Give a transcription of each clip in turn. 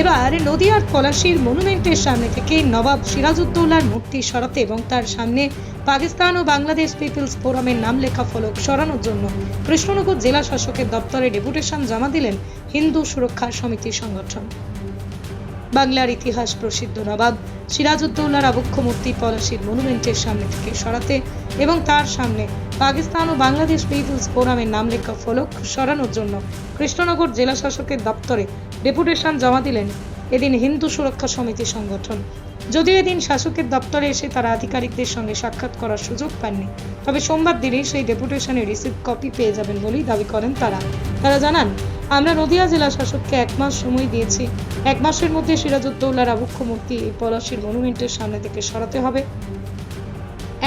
এবার নদিয়ার পলাশির মনুমেন্টের সামনে থেকে নবাব সিরাজউদ্দৌলার মূর্তি সরাতে এবং তার সামনে পাকিস্তান ও বাংলাদেশ পিপলস ফোরামের নাম লেখা ফলক সরানোর জন্য কৃষ্ণনগর জেলা শাসকের দপ্তরে ডেপুটেশন জমা দিলেন হিন্দু সুরক্ষা সমিতির সংগঠন। বাংলার ইতিহাস প্রসিদ্ধ নবাব সিরাজউদ্দৌলার আবক্ষ মূর্তি পলাশির মনুমেন্টের সামনে থেকে সরাতে এবং তার সামনে পাকিস্তান ও বাংলাদেশ পিপলস ফোরামের নাম লেখা ফলক সরানোর জন্য কৃষ্ণনগর জেলা শাসকের দপ্তরে ডেপুটেশন জমা দিলেন এদিন হিন্দু সুরক্ষা সমিতি সংগঠন। যদিও এদিন শাসকের দপ্তরে এসে তারা আধিকারিকদের সঙ্গে সাক্ষাৎ করার সুযোগ পাননি, তবে সোমবার দিনেই সেই ডেপুটেশনের রিসিভ কপি পেয়ে যাবেন বলেই দাবি করেন তারা। তারা জানান আমরা নদিয়া জেলা শাসককে এক মাস সময় দিয়েছি। এক মাসের মধ্যে সিরাজউদ্দৌলার আবক্ষ মূর্তি এই পলাশির মনুমেন্টের সামনে থেকে সরাতে হবে।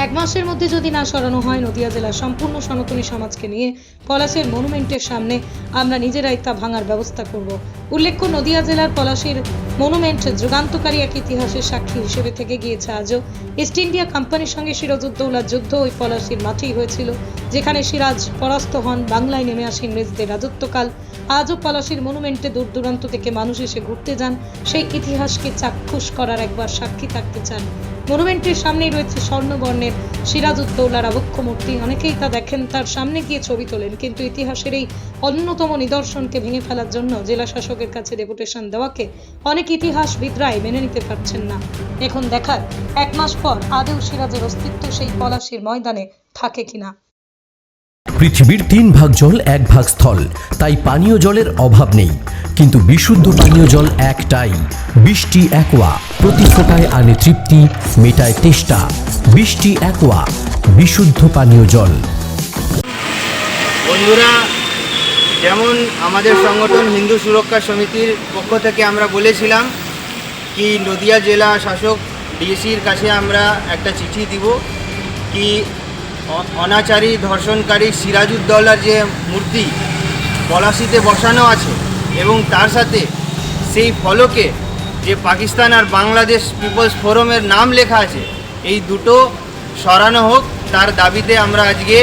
এক মাসের মধ্যে যদি না সরানো হয়, নদিয়া জেলার সম্পূর্ণ সনাতনী সমাজকে নিয়ে পলাশের মনুমেন্টের সামনে আমরা নিজেরাই তা ভাঙার ব্যবস্থা করব। উল্লেখ্য, নদিয়া জেলার পলাশির মনুমেন্ট যুগান্তকারী এক ইতিহাসের সাক্ষী হিসেবে থেকে গিয়েছে আজও। ইস্ট ইন্ডিয়া কোম্পানির সঙ্গে সিরাজউদ্দৌলার যুদ্ধ ওই পলাশির মাঠেই হয়েছিল, যেখানে সিরাজ পরাস্ত হন, বাংলায় নেমে আসে ইংরেজদের রাজত্বকাল। আজও পলাশির মনুমেন্টে দূর দূরান্ত থেকে মানুষ এসে ঘুরতে যান, সেই ইতিহাসকে চাক্ষুষ করার একবার সাক্ষী থাকতে চান। মনুমেন্টের সামনেই রয়েছে স্বর্ণবর্ণের সিরাজউদ্দৌলার আবক্ষ মূর্তি অনেকেই তা দেখেন, তার সামনে গিয়ে ছবি তোলেন, কিন্তু ইতিহাসের এই অন্যতম নিদর্শনকে ভেঙে ফেলার জন্য জেলা শাসকের কাছে ডেপুটেশন দেওয়াকে অনেক ইতিহাসবিদরাই মেনে নিতে পারছেন না। এখন দেখার এক মাস পর আদেও সিরাজের অস্তিত্ব সেই পলাশির ময়দানে থাকে কিনা। পৃথিবীর তিন ভাগ জল এক ভাগ স্থল। তাই পানীয় জলের অভাব নেই। কিন্তু বিশুদ্ধ পানীয় জল একটাই। বৃষ্টি একোয়া। প্রতি ফোটায় আনে তৃপ্তি মেটায় তেষ্টা। বৃষ্টি একোয়া। বিশুদ্ধ পানীয় জল। বন্ধুরা যেমন আমাদের সংগঠন হিন্দু সুরক্ষা সমিতির পক্ষ থেকে আমরা বলেছিলাম কি নদিয়া জেলা শাসক ডিএসির কাছে আমরা একটা চিঠি দিব কি অনাচারী ধর্ষণকারী সিরাজউদ্দৌলার যে মূর্তি পলাশিতে বসানো আছে এবং তার সাথে সেই ফলকে যে পাকিস্তান আর বাংলাদেশ পিপলস ফোরামের নাম লেখা আছে, এই দুটো সরানো হোক, তার দাবিতে আমরা আজকে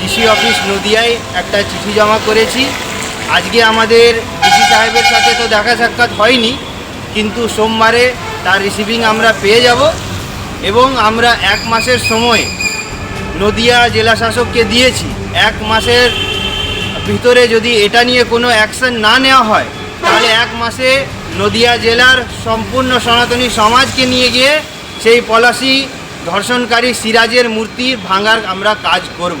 ডিসি অফিস নদিয়ায় একটা চিঠি জমা করেছি। আজকে আমাদের ডিসি সাহেবের সাথে তো দেখা সাক্ষাৎ হয়নি, কিন্তু সোমবারে তার রিসিভিং আমরা পেয়ে যাব এবং আমরা এক মাসের সময় নদিয়া জেলা শাসককে দিয়েছি। এক মাসের ভিতরে যদি এটা নিয়ে কোনো অ্যাকশন না নেওয়া হয়, তাহলে এক মাসে নদিয়া জেলার সম্পূর্ণ সনাতনী সমাজকে নিয়ে গিয়ে সেই পলাশি ধর্ষণকারী সিরাজের মূর্তি ভাঙার আমরা কাজ করব।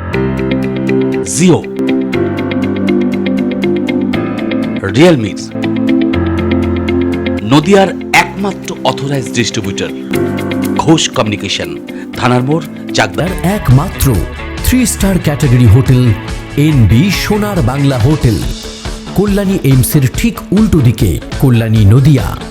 জিও। রিয়েলমি নদিয়ার একমাত্র অথরাইজ ডিস্ট্রিবিউটর ঘোষ কমিউনিকেশন থানার মোড়, চাকদার। একমাত্র three star category hotel N B Sonar Bangla hotel Kalyani এইমসের ঠিক উল্টো দিকে কল্যাণী নদিয়া।